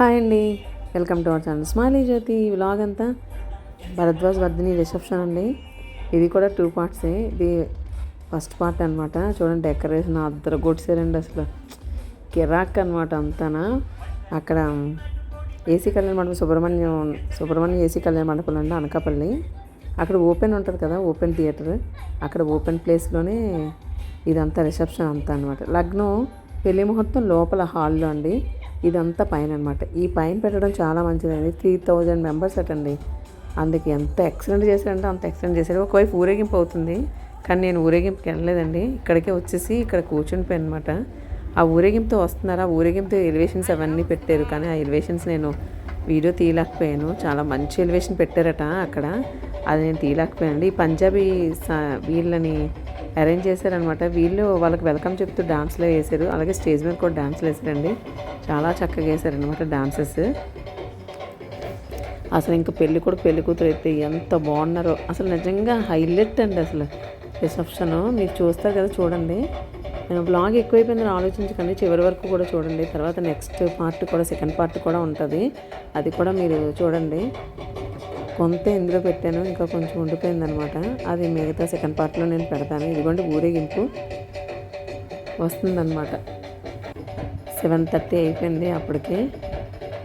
Hi అండి. Welcome to our channel Smiley Jyothi ఈ vlog అంతా. భరద్వాజ్ వర్ధిని రిసెప్షన్ అండి. ఇది కూడా టూ పార్ట్సే ఇది ఫస్ట్ పార్ట్ అనమాట చూడండి డెకరేషన్ అద్దరు కొట్టిసారండి అసలు. కిరాక్ అనమాట అంతానా. అక్కడ ఏసీ కళ్యాణ మండపం సుబ్రహ్మణ్యం సుబ్రహ్మణ్యం ఏసీ కళ్యాణ మండపం అండి అనకాపల్లి. అక్కడ ఓపెన్ ఉంటుంది కదా ఓపెన్ థియేటర్. అక్కడ ఓపెన్ ప్లేస్లోనే ఇదంతా రిసెప్షన్ అంతా అనమాట లగ్నం పెళ్ళి ముహూర్తం లోపల హాల్లో అండి. ఇదంతా పైన అనమాట ఈ పైన పెట్టడం చాలా మంచిదండి. త్రీ థౌజండ్ మెంబర్స్ అటండి. అందుకు ఎంత ఎక్సలెంట్ చేశారంటే అంత ఎక్సలెంట్ చేశారు. ఒకవైపు ఊరేగింపు అవుతుంది. కానీ నేను ఊరేగింపుకి వెళ్ళలేదండి. ఇక్కడికే వచ్చేసి ఇక్కడ కూర్చునిపోయాను అనమాట ఆ ఊరేగింపుతో వస్తున్నారా? ఆ ఊరేగింపుతో ఎలివేషన్స్ అవన్నీ పెట్టారు. కానీ ఆ ఎలివేషన్స్ నేను వీడియో తీయలేకపోయాను. చాలా మంచి ఎలివేషన్ పెట్టారట అక్కడ. అది నేను తీయలేకపోయాను ఈ పంజాబీ సా- వీళ్ళని అరేంజ్ చేశారనమాట. వీళ్ళు వాళ్ళకి వెల్కమ్ చెప్తూ డాన్స్లో వేశారు అలాగే స్టేజ్ మీద కూడా డాన్స్లు వేశారండి. చాలా చక్కగా వేశారనమాట డాన్సెస్. అసలు ఇంకా పెళ్ళి కూడా పెళ్ళి కూతురు అయితే ఎంత బాగున్నారో. అసలు నిజంగా హైలైట్ అండి అసలు రిసెప్షన్. మీరు చూస్తారు కదా చూడండి. నేను బ్లాగ్ ఎక్కువైపోయిందని ఆలోచించకండి. చివరి వరకు కూడా చూడండి. తర్వాత నెక్స్ట్ పార్ట్ కూడా సెకండ్ పార్ట్ కూడా ఉంటుంది. అది కూడా మీరు చూడండి. కొంత ఇందులో పెట్టాను ఇంకా కొంచెం ఉండిపోయింది అనమాట అది మిగతా సెకండ్ పార్ట్లో నేను పెడతాను. ఇదిగోండి ఊరేగింపు వస్తుందన్నమాట సెవెన్ థర్టీ అయిపోయింది అప్పటికి.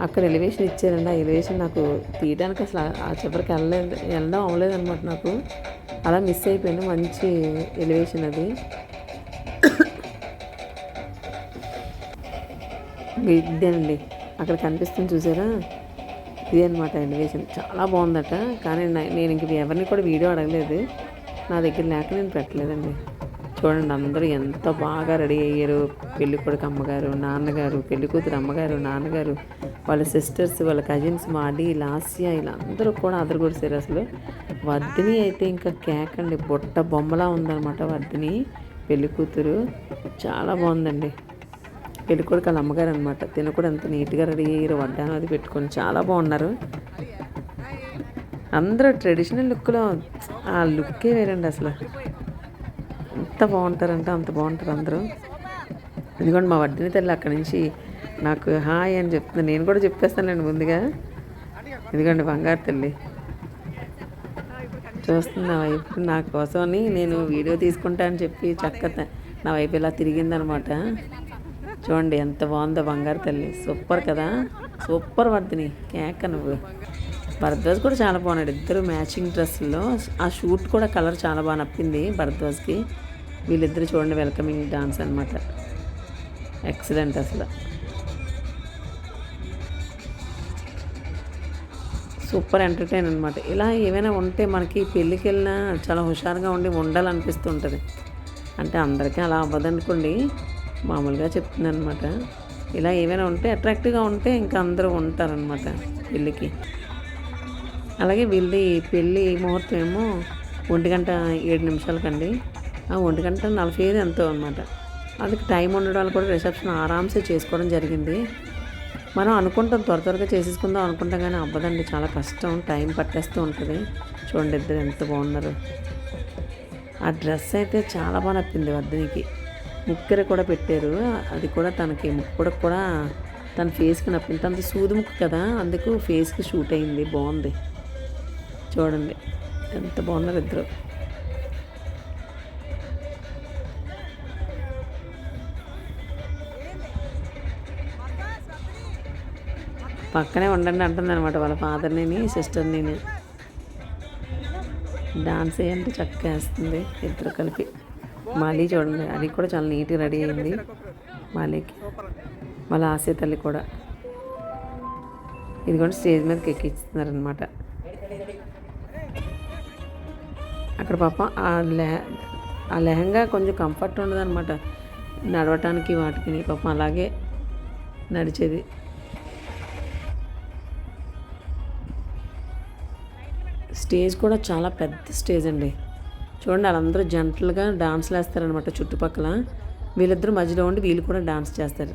అక్కడ ఎలివేషన్ ఇచ్చారండి. ఆ ఎలివేషన్ నాకు తీయడానికి అసలు ఆ- చివరికి వెళ్ళలేదు వెళ్ళడం అవ్వలేదు అనమాట నాకు. అలా మిస్ అయిపోయింది. మంచి ఎలివేషన్ అది. ఇదేనండి అక్కడ కనిపిస్తుంది చూసారా? ఇదే అనమాట ఎలివేషన్ చాలా బాగుందట. కానీ నేను ఇంక ఎవరిని కూడా వీడియో అడగలేదు. నా దగ్గర లేక నేను పెట్టలేదండి. చూడండి అందరూ ఎంత బాగా రెడీ అయ్యారు. పెళ్ళి కొడుకు అమ్మగారు నాన్నగారు పెళ్ళి కూతురు అమ్మగారు నాన్నగారు వాళ్ళ సిస్టర్స్ వాళ్ళ కజిన్స్ మాడి లాస్య వీళ్ళందరూ కూడా అదరగొడిసారు అసలు. వర్ధిని అయితే ఇంకా కేక్ అండి బుట్ట బొమ్మలా ఉందన్నమాట వర్ధిని పెళ్ళి కూతురు. చాలా బాగుందండి. పెళ్ళి కొడుకు వాళ్ళ అమ్మగారు అనమాట తిన కూడా ఎంత నీట్గా రెడీ అయ్యారు వడ్డాను అది పెట్టుకొని చాలా బాగున్నారు. అందరూ ట్రెడిషనల్ లుక్లో ఆ లుక్కే వేరండి అసలు. ఎంత బాగుంటారంటే అంత బాగుంటారు అందరూ. ఎందుకంటే మా వడ్డీని తల్లి అక్కడి నుంచి నాకు హాయ్ అని చెప్తుంది. నేను కూడా చెప్పేస్తానులేండి ముందుగా. ఎందుకండి బంగారు తల్లి. చూస్తుంది నా వైపు నా కోసమని నేను వీడియో తీసుకుంటా అని చెప్పి చక్కగా నా వైపు ఇలా తిరిగిందనమాట చూడండి ఎంత బాగుందో బంగారు తల్లి. సూపర్ కదా? సూపర్ వర్ధిని కేక నువ్వు. భరద్వాజ్ కూడా చాలా బాగున్నాడు. ఇద్దరు మ్యాచింగ్ డ్రెస్సుల్లో. ఆ షూట్ కూడా కలర్ చాలా బాగా నప్పింది భరద్వాజ్కి. వీళ్ళిద్దరు చూడండి వెల్కమింగ్ డాన్స్ అనమాట ఎక్సలెంట్ అసలు. సూపర్ ఎంటర్టైన్ అనమాట ఇలా ఏమైనా ఉంటే మనకి పెళ్ళికి వెళ్ళినా చాలా హుషారుగా ఉండి ఉండాలనిపిస్తూ ఉంటుంది. అంటే అందరికీ అలా అవ్వదనుకోండి. మామూలుగా చెప్తుందనమాట ఇలా ఏమైనా ఉంటే అట్రాక్టివ్గా ఉంటే ఇంకా అందరూ ఉంటారనమాట పెళ్ళికి. అలాగే వీళ్ళది పెళ్ళి ముహూర్తం ఏమో ఒంటి గంట ఏడు నిమిషాలకండి. ఆ ఒంటి గంట నలభై ఐదు ఎంతో అనమాట అందుకు టైం ఉండడం వల్ల కూడా రిసెప్షన్ ఆరామ్సే చేసుకోవడం జరిగింది. మనం అనుకుంటాం త్వర త్వరగా చేసేసుకుందాం అనుకుంటాం కానీ అవ్వదండి. చాలా కష్టం టైం పట్టేస్తూ ఉంటుంది. చూడండి ఇద్దరు ఎంత బాగున్నారు. ఆ డ్రెస్ అయితే చాలా బాగా నప్పింది వద్దనికి ముక్కెర కూడా పెట్టారు. అది కూడా తనకి ముక్కుడు కూడా తన ఫేస్కి నప్పింది. తనది సూది ముక్కు కదా అందుకు ఫేస్కి షూట్ అయింది. బాగుంది. చూడండి. ఎంత బాగున్నారు ఇద్దరు. పక్కనే ఉండండి అంటుంది అనమాట వాళ్ళ ఫాదర్ని సిస్టర్ని డాన్స్ ఏంటి చక్కగా వేస్తుంది ఇద్దరు కలిపి. మళ్ళీ చూడండి అది కూడా చాలా నీట్గా రెడీ అయింది. మళ్ళీకి వాళ్ళ ఆశయ తల్లి కూడా. ఇది కూడా స్టేజ్ మీదకి ఎక్కిస్తున్నారనమాట అక్కడ పాప ఆ లెహ ఆ లెహంగా కొంచెం కంఫర్ట్ ఉండదన్నమాట. నడవటానికి వాటికి పాపం అలాగే నడిచేది. స్టేజ్ కూడా చాలా పెద్ద స్టేజ్ అండి. చూడండి వాళ్ళందరూ జంటలుగా డాన్స్లు వేస్తారనమాట చుట్టుపక్కల. వీళ్ళిద్దరు మధ్యలో ఉండి వీళ్ళు కూడా డాన్స్ చేస్తారు.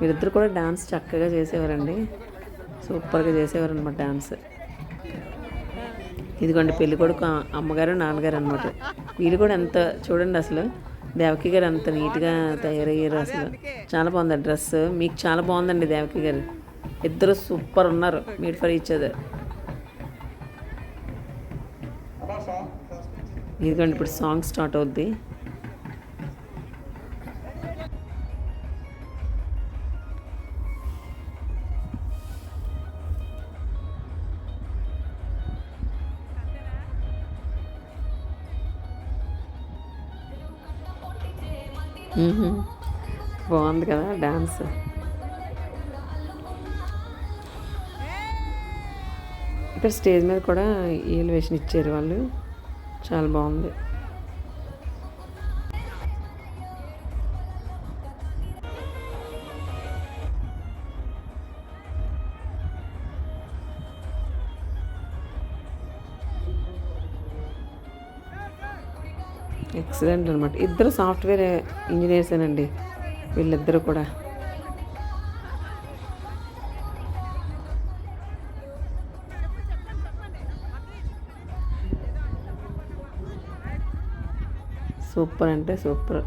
వీళ్ళిద్దరు కూడా డాన్స్ చక్కగా చేసేవారండి. సూపర్గా చేసేవారు అనమాట డాన్స్. ఇదిగోండి పెళ్ళి కొడుకు అమ్మగారు నాన్నగారు అనమాట వీళ్ళు కూడా ఎంత చూడండి అసలు. దేవకి గారు అంత నీట్గా తయారయ్యారు అసలు. చాలా బాగుంది డ్రెస్ మీకు చాలా బాగుందండి దేవకి గారు. ఇద్దరు సూపర్ ఉన్నారు. Meet for each other. ఇదిగోండి ఇప్పుడు సాంగ్ స్టార్ట్ అవుద్ది. బాగుంది కదా డాన్స్. ఇక్కడ స్టేజ్ మీద కూడా ఎలివేషన్ ఇచ్చారు వాళ్ళు. చాలా బాగుంది. ఎక్సలెంట్ అనమాట ఇద్దరు సాఫ్ట్వేర్ ఇంజనీర్సేనండి. వీళ్ళిద్దరు కూడా. సూపర్ అంటే సూపర్.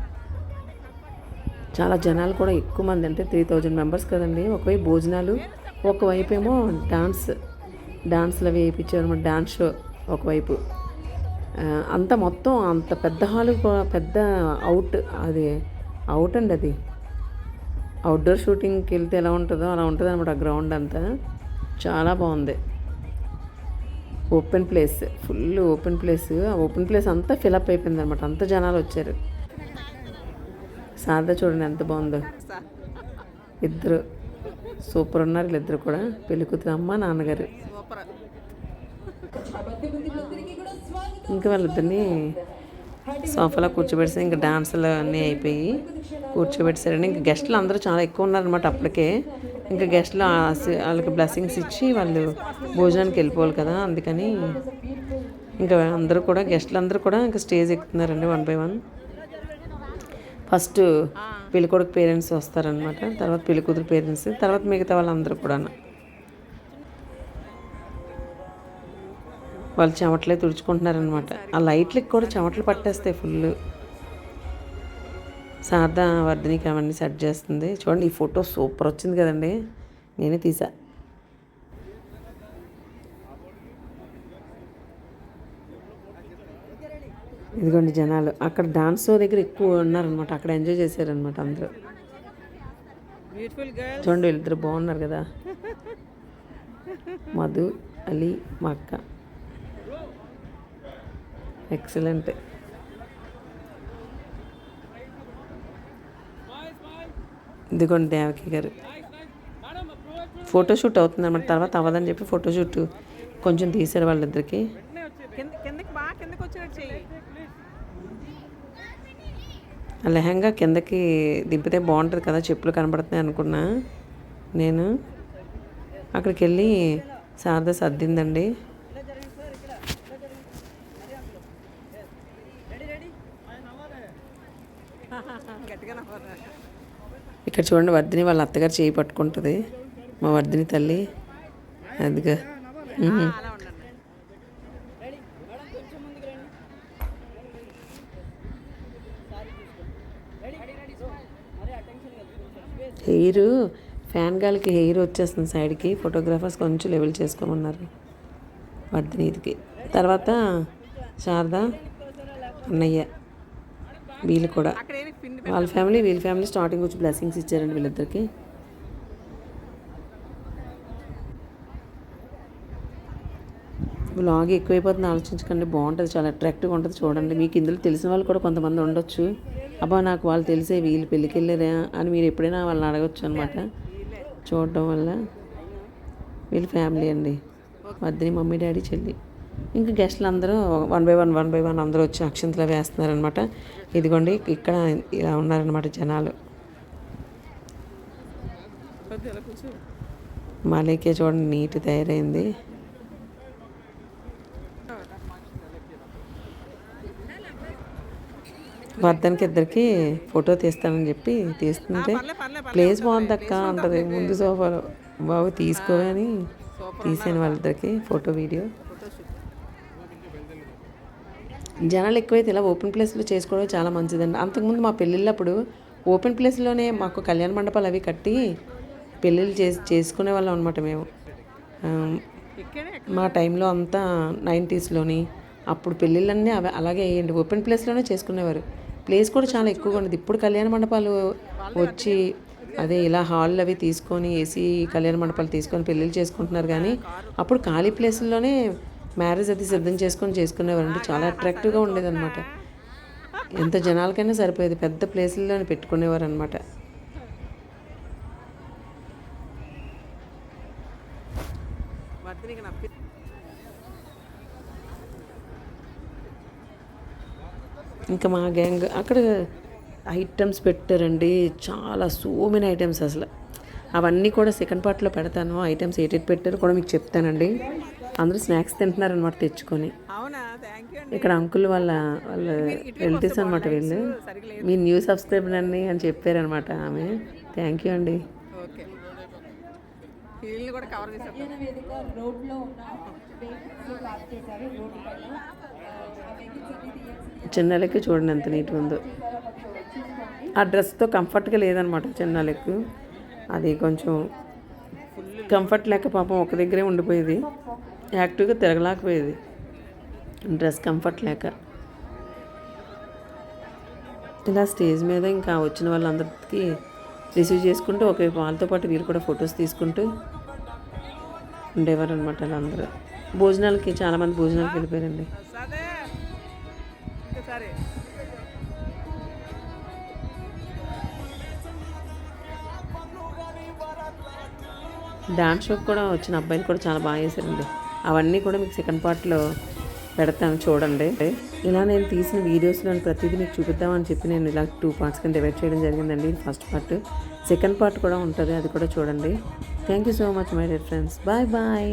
చాలా జనాలు కూడా ఎక్కువ మంది అంటే త్రీ థౌజండ్ మెంబర్స్ కదండి. ఒకవైపు భోజనాలు ఒకవైపు ఏమో డాన్స్ డాన్స్లు అవి వేయించారు అనమాట డాన్స్ షో ఒకవైపు. అంత మొత్తం అంత పెద్ద హాల్ పెద్ద అవుట్ అది అవుట్ అండి అది. అవుట్డోర్ షూటింగ్కి వెళ్తే ఎలా ఉంటుందో అలా ఉంటుంది అనమాట ఆ గ్రౌండ్ అంతా. చాలా బాగుంది. Open place full open place. ఆ ఓపెన్ ప్లేస్ అంతా ఫిలప్ అయిపోయింది అనమాట అంత జనాలు వచ్చారు. శారద చూడండి ఎంత బాగుందో. ఇద్దరు. సూపర్ ఉన్నారు వీళ్ళిద్దరు కూడా. పెళ్ళి కూతురు అమ్మ నాన్నగారు. ఇంకా వాళ్ళిద్దరిని సోఫాలో కూర్చోబెడితే ఇంకా డాన్సులు అన్నీ అయిపోయి కూర్చోబెట్టేసారండి ఇంకా గెస్ట్లు అందరూ చాలా ఎక్కువ ఉన్నారనమాట అప్పటికే. ఇంకా గెస్ట్లు వాళ్ళకి బ్లెస్సింగ్స్ ఇచ్చి వాళ్ళు భోజనానికి వెళ్ళిపోవాలి కదా అందుకని ఇంకా అందరూ కూడా గెస్ట్లు అందరూ కూడా ఇంకా స్టేజ్ ఎక్కుతున్నారండి వన్ బై వన్. ఫస్ట్ పెళ్ళికొడుకు పేరెంట్స్ వస్తారనమాట తర్వాత పెళ్ళికూతురు పేరెంట్స్ తర్వాత మిగతా వాళ్ళందరూ కూడా వాళ్ళు చెమటలే తుడుచుకుంటున్నారనమాట ఆ లైట్లకి కూడా చెమటలు పట్టేస్తాయి ఫుల్. శారదా వర్ధనికి అవన్నీ సెట్ చేస్తుంది. చూడండి ఈ ఫోటో సూపర్ వచ్చింది కదండి. నేనే తీసా. ఇదిగోండి జనాలు అక్కడ డాన్స్ దగ్గర ఎక్కువ ఉన్నారనమాట అక్కడ ఎంజాయ్ చేశారనమాట అందరూ. చూడండి వీళ్ళిద్దరు బాగున్నారు కదా. మధు అలీ మా అక్క. ఎక్సలెంట్ ఇదిగోండి దేవకి గారు. ఫోటోషూట్ అవుతుంది అన్నమాట. తర్వాత అవ్వదని చెప్పి ఫోటోషూట్ కొంచెం తీశారు వాళ్ళిద్దరికి. లెహంగా కిందకి దింపితే బాగుంటుంది కదా చెప్పులు కనబడుతున్నాయి అనుకున్నా నేను. అక్కడికి వెళ్ళి శారద సర్దిందండి. ఇక్కడ చూడండి వర్ధిని వాళ్ళ అత్తగారు చేయి పట్టుకుంటుంది. మా వర్ధిని తల్లి. అదిగా. హెయిర్ ఫ్యాన్ గాలికి హెయిర్ వచ్చేస్తుంది సైడ్కి. ఫోటోగ్రాఫర్స్ కొంచెం లెవెల్ చేసుకోమన్నారు వర్ధనీదికి తర్వాత శారద అన్నయ్య. వీళ్ళు కూడా. వాళ్ళ ఫ్యామిలీ వీళ్ళ ఫ్యామిలీ స్టార్టింగ్ వచ్చి బ్లెస్సింగ్స్ ఇచ్చారండి వీళ్ళిద్దరికి. బ్లాగ్ ఎక్కువైపోతుంది ఆలోచించకండి. బాగుంటుంది చాలా అట్రాక్టివ్గా ఉంటుంది చూడండి. మీకు ఇందులో తెలిసిన వాళ్ళు కూడా కొంతమంది ఉండొచ్చు. అబ్బా నాకు వాళ్ళు తెలిసే వీళ్ళు పెళ్ళికి వెళ్ళారా అని మీరు ఎప్పుడైనా వాళ్ళని అడగచ్చు అనమాట చూడటం వల్ల వీళ్ళ ఫ్యామిలీ అండి. వద్దని మమ్మీ డాడీ చెల్లి. ఇంకా గెస్ట్లు అందరూ one by one one by one అందరూ వచ్చి అక్షంతలు వేస్తున్నారనమాట ఇదిగోండి ఇక్కడ ఇలా ఉన్నారనమాట జనాలు. మాలేకే చూడండి నీట్ తయారైంది. వర్ధన్కి ఇద్దరికి ఫోటో తీస్తానని చెప్పి తీస్తుంటే ప్లేస్ బాగుంది అక్క అంటది. ముందు సోఫాలో బాబు తీసుకోని తీసాను వాళ్ళిద్దరికి ఫోటో వీడియో. జనాలు ఎక్కువైతే ఇలా ఓపెన్ ప్లేస్లో చేసుకోవడం చాలా మంచిదండి. అంతకుముందు మా పెళ్ళిళ్ళప్పుడు ఓపెన్ ప్లేస్లోనే మాకు కళ్యాణ మండపాలు అవి కట్టి పెళ్ళిళ్ళు చేసి చేసుకునే వాళ్ళం అనమాట మేము. మా టైంలో అంతా నైంటీస్లోని అప్పుడు పెళ్ళిళ్ళన్నీ అవి అలాగే అయ్యండి ఓపెన్ ప్లేస్లోనే చేసుకునేవారు. ప్లేస్ కూడా చాలా ఎక్కువగా ఉండేది. ఇప్పుడు కళ్యాణ మండపాలు వచ్చి అదే ఇలా హాళ్ళు అవి తీసుకొని ఏసీ కళ్యాణ మండపాలు తీసుకొని పెళ్ళిళ్ళు చేసుకుంటున్నారు కానీ అప్పుడు ఖాళీ ప్లేసుల్లోనే మ్యారేజ్ అది సిద్ధం చేసుకొని చేసుకునేవారంటే చాలా అట్రాక్టివ్గా ఉండేదన్నమాట. ఎంత జనాలకైనా సరిపోయేది. పెద్ద ప్లేసుల్లోనే పెట్టుకునేవారు అనమాట ఇంకా మా గ్యాంగ్ అక్కడ ఐటమ్స్ పెట్టారండి. చాలా సో మెనీ ఐటమ్స్ అసలు. అవన్నీ కూడా సెకండ్ పార్ట్లో పెడతాను. ఐటమ్స్ ఏటేటి పెట్టారు కూడా మీకు చెప్తానండి. అందరూ స్నాక్స్ తింటున్నారనమాట తెచ్చుకొని. ఇక్కడ అంకుల్ వాళ్ళ వాళ్ళ రిలేటివ్స్ అనమాట వీళ్ళు. మీ న్యూ సబ్స్క్రైబర్ అండి అని చెప్పారనమాట ఆమె. థ్యాంక్ యూ అండి. ఓకే. వీళ్ళని కూడా కవర్ చేసేద్దాం వేదిక రోడ్లో ఉన్న వెహికల్స్ పార్క్ చేశారు రోడ్డు పైన. ఆ వెహికల్స్ అన్ని తీయాల్సింది చిన్న లెక్క చూడండి ఎంత నీట్గా ఉందో. ఆ డ్రెస్తో కంఫర్ట్గా లేదనమాట చిన్న లెక్కు. అది కొంచెం కంఫర్ట్ లేక పాపం ఒక దగ్గరే ఉండిపోయేది. యాక్టివ్గా తిరగలేకపోయేది. డ్రెస్ కంఫర్ట్ లేక. ఇలా స్టేజ్ మీద ఇంకా వచ్చిన వాళ్ళందరికీ రిసీవ్ చేసుకుంటూ ఒకవైపు వాళ్ళతో పాటు వీళ్ళు కూడా ఫొటోస్ తీసుకుంటూ ఉండేవారు అనమాట వాళ్ళందరూ. భోజనాలకి చాలామంది భోజనాలకి వెళ్ళిపోయారండి. డ్యాన్స్ షోకి కూడా వచ్చిన అబ్బాయిలు కూడా చాలా బాగా చేశారండి. అవన్నీ కూడా మీకు సెకండ్ పార్ట్లో పెడతాను చూడండి. ఇలా నేను తీసిన వీడియోస్లో ప్రతిదీ మీకు చూపిద్దామని చెప్పి నేను ఇలా టూ పార్ట్స్ కింద డివైడ్ చేయడం జరిగిందండి. ఫస్ట్ పార్ట్ సెకండ్ పార్ట్ కూడా ఉంటుంది అది కూడా చూడండి. Thank you so much my dear friends bye bye